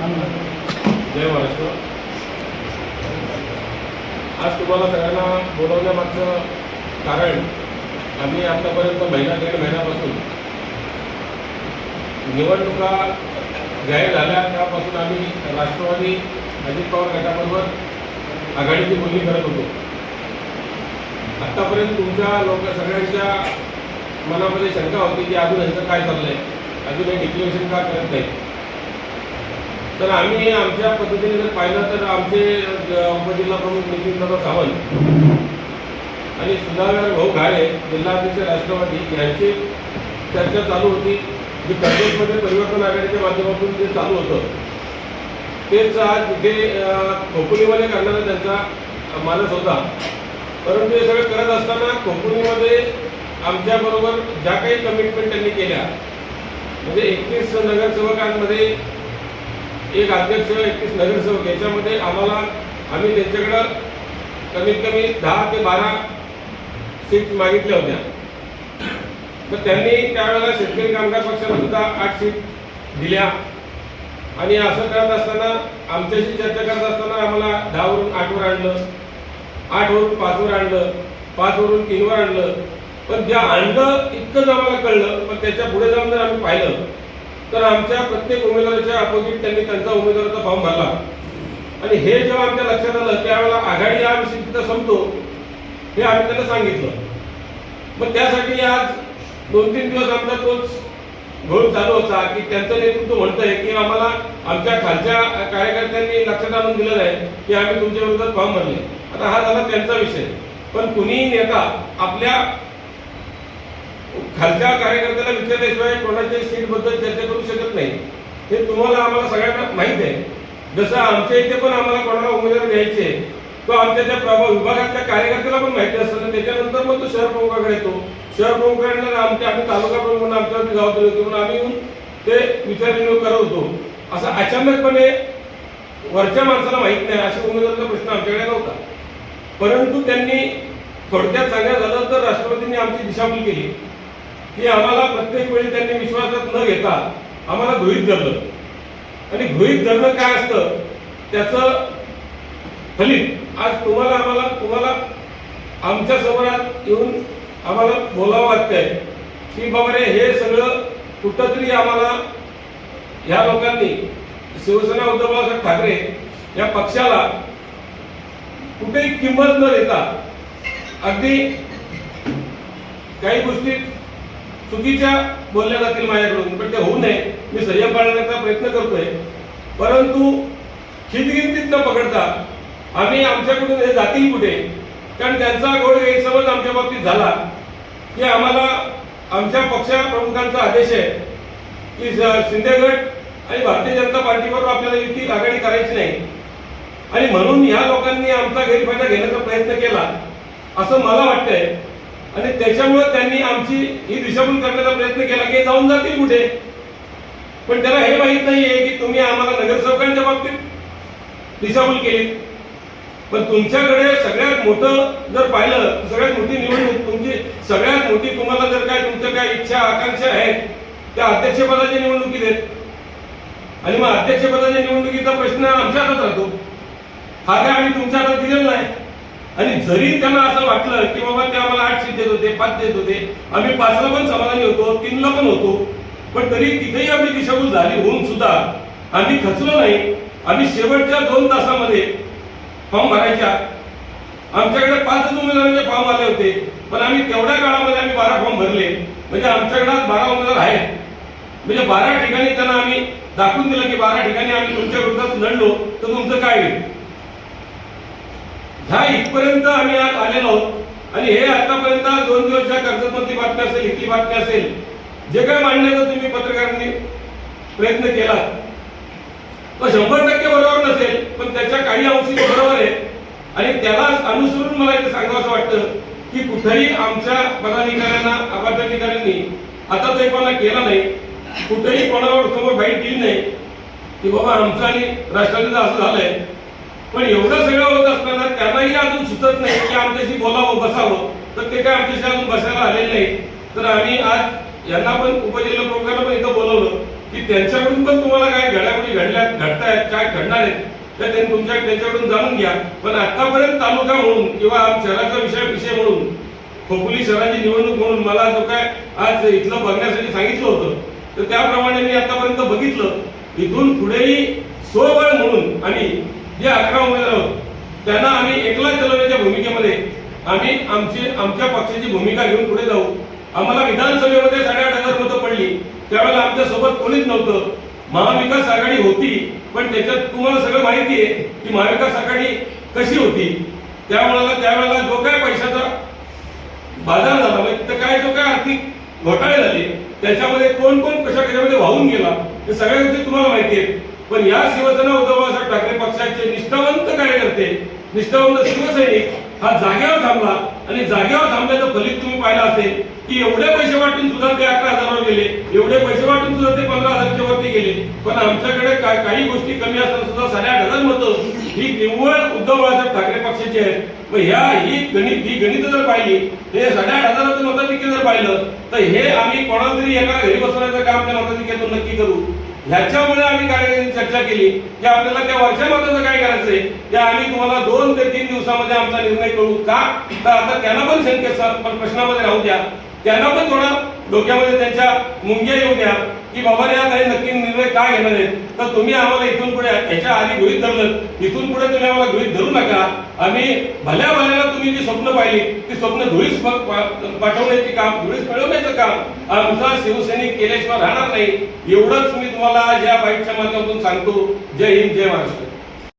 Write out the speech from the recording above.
जय महाराष्ट्र आज तुम्हाला सगळ्यांना बोलवण्यामागचं कारण आम्ही आतापर्यंत महिना दीड महिन्यापासून निवडणुका जाहीर झाल्या त्यापासून आम्ही राष्ट्रवादी अजित पवार गटाबरोबर आघाडीची बोलणी करत होतो आत्तापर्यंत तुमच्या लोक सगळ्यांच्या मनामध्ये शंका होती की अजून ह्याचं काय चाललंय? अजून हे डिक्लेरेशन का करत नाही तर आम्ही आमच्या पद्धतीने जर पाहिलं तर आमचे उपजिल्हाप्रमुख उपजिल्हा प्रमुख नितीनदादा सावंत आणि सुधाकर भाऊ घाळे जिल्हाध्यक्ष राष्ट्रवादी यांची चर्चा चालू होती. जी कर्जतमध्ये परिवर्तन आघाडीच्या माध्यमातून जे चालू होतं तेच आज तिथे अ, खोपोलीमध्ये त्यांचा मानस होता. परंतु हे सगळं करत असताना खोपोलीमध्ये आमच्याबरोबर ज्या काही कमिटमेंट त्यांनी केल्या म्हणजे एकतीस नगरसेवकांमध्ये एक अध्यक्ष एकतीस नगरसेवक याच्यामध्ये आम्हाला आम्ही त्यांच्याकडं कमीत कमी दहा ते बारा सीट मागितल्या होत्या. तर त्यांनी त्यावेळेला शेतकरी कामगार पक्षाला सुद्धा आठ सीट दिल्या. आणि असं करत असताना आमच्याशी चर्चा करत असताना आम्हाला दहावरून आठवर आणलं आठवरून पाचवर आणलं पाचवरून तीनवर आणलं. पण ज्या आणलं इतकंच आम्हाला कळलं पण त्याच्या पुढे जाऊन जर आम्ही पाहिलं तर आमच्या प्रत्येक उमेदवाराच्या अपोजिट त्यांनी त्यांचा उमेदवाराचा फॉर्म भरला. आणि हे जेव्हा आमच्या लक्षात आलं त्यावेळेला आघाडी हा विषय तिथं संपतो हे आम्ही त्यांना सांगितलं. मग त्यासाठी आज दोन तीन दिवस आमचा तोच घोळ चालू होता की त्यांचं नेतृत्व म्हणतंय की आम्हाला आमच्या खालच्या कार्यकर्त्यांनी लक्षात आणून दिलेलं आहे की आम्ही तुमच्या विरोधात फॉर्म भरले आता हा झाला त्यांचा विषय. पण कुणीही नेता आपल्या खालच्या कार्यकर्त्याला विचारल्याशिवाय कोणाच्या सीटबद्दल चर्चा करू शकत नाही. हे तुम्हाला आम्हाला सगळ्यांना माहीत आहे. जसं आमच्या इथे पण आम्हाला कोणाला उमेदवार द्यायचे तो आमच्या त्या प्रभाव विभागातल्या कार्यकर्त्याला पण माहिती असतं आणि त्याच्यानंतर मग तो शहर प्रमुखाकडे येतो. शहर प्रमुखाकडनं आमच्या आम्ही तालुका प्रमुख म्हणून आमच्यावरती जबाबदारी होती म्हणून आम्ही येऊन ते विचारविनिमय करवतो असं अचानकपणे वरच्या माणसाला माहीत नाही. अशा उमेदवाराचा प्रश्न आमच्याकडे नव्हता. परंतु त्यांनी थोडक्यात सांगायला झालं तर राष्ट्रपतींनी आमची दिशाभूल केली. की आम्हाला प्रत्येक वेळी त्यांनी विश्वासात न घेता आम्हाला गृहित धरलं. आणि गृहित धरणं काय असतं? त्याचं फलित आज तुम्हाला आम्हाला तुम्हाला आमच्या समोरात येऊन आम्हाला बोलावं लागतंय की बाबा रे हे सगळं कुठंतरी आम्हाला ह्या लोकांनी शिवसेना उद्धव बाळासाहेब ठाकरे या पक्षाला कुठेही किंमत न देता अगदी काही गोष्टी चुकीच्या बोलल्या जातील माझ्याकडून पण ते होऊ नये. मी संयम पाळण्याचा प्रयत्न करतोय. परंतु हितगिंतीत न पकडता आम्ही आमच्याकडून हे जातील कुठे? कारण त्यांचा गोड गैरसमज आमच्या बाबतीत झाला. की आम्हाला आमच्या पक्षा प्रमुखांचा आदेश आहे की शिंदेगड आणि भारतीय जनता पार्टीवर आपल्याला युती आघाडी करायची नाही. आणि म्हणून ह्या लोकांनी आमचा गैरफायदा घेण्याचा प्रयत्न केला असं मला वाटतंय. आणि त्याच्यामुळे त्यांनी आमची ही दिशाभूल करण्याचा प्रयत्न केला की जाऊन जातील कुठे? पण त्याला हे माहीत नाहीये की तुम्ही आम्हाला नगरसेवकांच्या बाबतीत दिशाभूल केली पण तुमच्याकडे सगळ्यात मोठं जर पाहिलं सगळ्यात मोठी निवडणूक तुमची सगळ्यात मोठी तुम्हाला जर काय तुमच्या काय इच्छा आकांक्षा आहेत त्या अध्यक्षपदाच्या निवडणुकीत आहेत आणि मग अध्यक्षपदाच्या निवडणुकीचा प्रश्न आमच्या हातात राहतो. हा काय आम्ही तुमच्या हातात दिलेला नाही. आणि जरी त्यांना असं वाटलं की बाबा ते आम्हाला आठ सीट देत होते पाच देत होते आम्ही पाचला पण समाधानी होतो तीनला पण होतो पण तरी तिथेही आपली दिशाभूल झाली होऊन सुद्धा आम्ही खचलो नाही. आम्ही शेवटच्या दोन तासामध्ये फॉर्म भरायच्या. आमच्याकडे पाच उमेदवारांचे म्हणजे फॉर्म आले होते पण आम्ही तेवढ्या काळामध्ये आम्ही बारा फॉर्म भरले. म्हणजे आमच्याकडे बारा उमेदवार आहेत. म्हणजे बारा ठिकाणी त्यांना आम्ही दाखवून दिलं की बारा ठिकाणी आम्ही तुमच्या विरोधात लढलो तर तुमचं काय होईल? ह्या इथपर्यंत आम्ही आज आलेलो आहोत. आणि हे आतापर्यंत दोन दिवसच्या कर्जतमधली बातमी असेल इथली बातमी असेल जे काय मांडण्याचा तुम्ही पत्रकारांनी प्रयत्न केला. तो शंभर टक्के बरोबर नसेल पण त्याच्या काही अंशी बरोबर आहे. आणि त्याला अनुसरून मला इथे सांगावं असं वाटतं की कुठेही आमच्या पदाधिकाऱ्यांना अभद्राधिकाऱ्यांनी आता ते पण केला नाही. कुठेही कोणावर समोर बाईट दिली नाही. की बाबा आमचं आणि राष्ट्रवादीचं असं झालंय. पण एवढं सगळं होत असताना त्यांनाही अजून सुचत नाही की आमच्याशी बोलावं बसावं. तर ते काय आमच्याशी अजून बसायला आलेले नाही. तर आम्ही आज यांना पण उपजिल्हा प्रमुखांना पण इथं बोलवलं की त्यांच्याकडून पण तुम्हाला काय घडामोडी घडल्या घडतायत काय घडणार आहेत तर त्यांनी तुमच्या त्यांच्याकडून जाणून घ्या. पण आतापर्यंत तालुका म्हणून किंवा शहराचा विषय विषय म्हणून खोपोली शहराची निवडणूक म्हणून मला जो काय आज इथलं बघण्यासाठी सांगितलं होतं तर त्याप्रमाणे मी आतापर्यंत बघितलं. इथून पुढेही स्वबळ म्हणून आणि जे अकरा उमेदवार आहोत त्यांना आम्ही एकला चलवण्याच्या भूमिकेमध्ये आम्ही आमची आमच्या पक्षाची भूमिका घेऊन पुढे जाऊ. आम्हाला विधानसभेमध्ये साडेआठ हजार मतं पडली. त्यावेळेला आमच्यासोबत कोणीच नव्हतं. महाविकास आघाडी होती पण त्याच्यात तुम्हाला सगळं माहिती आहे की महाविकास आघाडी कशी होती. त्यामुळे त्यावेळेला जो काय पैशाचा बाजार झाला म्हणजे तिथं काय जो काय आर्थिक घोटाळे झाले त्याच्यामध्ये कोण कोण कशा कशामध्ये वाहून गेला हे सगळ्या गोष्टी तुम्हाला माहिती आहेत पण या शिवसेना उद्धव ठाकरे पक्षाचे निष्ठावंत कार्यकर्ते निष्ठावंत शिवसैनिक हा जागेवर थांबला. आणि जागेवर थांबल्याचं फलित तुम्ही पाहिलं असेल की एवढे पैसे वाटून सुद्धा ते अकरा हजारावर गेले एवढे पैसे वाटून सुद्धा ते पंधरा हजारच्या वरती गेले. पण आमच्याकडे का- काही गोष्टी कमी असताना सुद्धा साडेआठ हजार मतं ही निव्वळ उद्धव बाळासाहेब ठाकरे पक्षाची आहेत. मग ह्या ही गणित ही गणित जर पाहिली हे साडेआठ हजाराचं मताधिक्य जर पाहिलं तर हे आम्ही कोणाला तरी एका घरी बसवण्याचं काम त्या मताधिक्यातून नक्की करू. ह्याच्यामुळे आम्ही कार्यकर्त्यांनी चर्चा केली की आपल्याला त्या वरच्या काय करायचंय ते आम्ही तुम्हाला दोन ते तीन दिवसामध्ये आमचा निर्णय करू का? तर आता त्यांना पण शंकेत पण प्रश्नामध्ये राहू द्या. त्यांना पण थोडा डोक्यामध्ये त्यांच्या मुंग्या येऊ द्या. की बाबा या काही नक्की निर्णय काय घेणार आहेत तर तुम्ही आम्हाला इथून पुढे ह्याच्या आधी गृहित धरलं. इथून पुढे तुम्ही आम्हाला गृहित धरू नका. आम्ही भल्या भल्याला तुम्ही जी स्वप्न पाहिली ती स्वप्न धुळीस पाठवण्याचे काम धुळीस मिळवण्याचं काम आमचा शिवसैनिक केल्याशिवाय राहणार नाही. एवढंच मी तुम्हाला या बाईकच्या माध्यमातून सांगतो. जय हिंद जय महाराष्ट्र.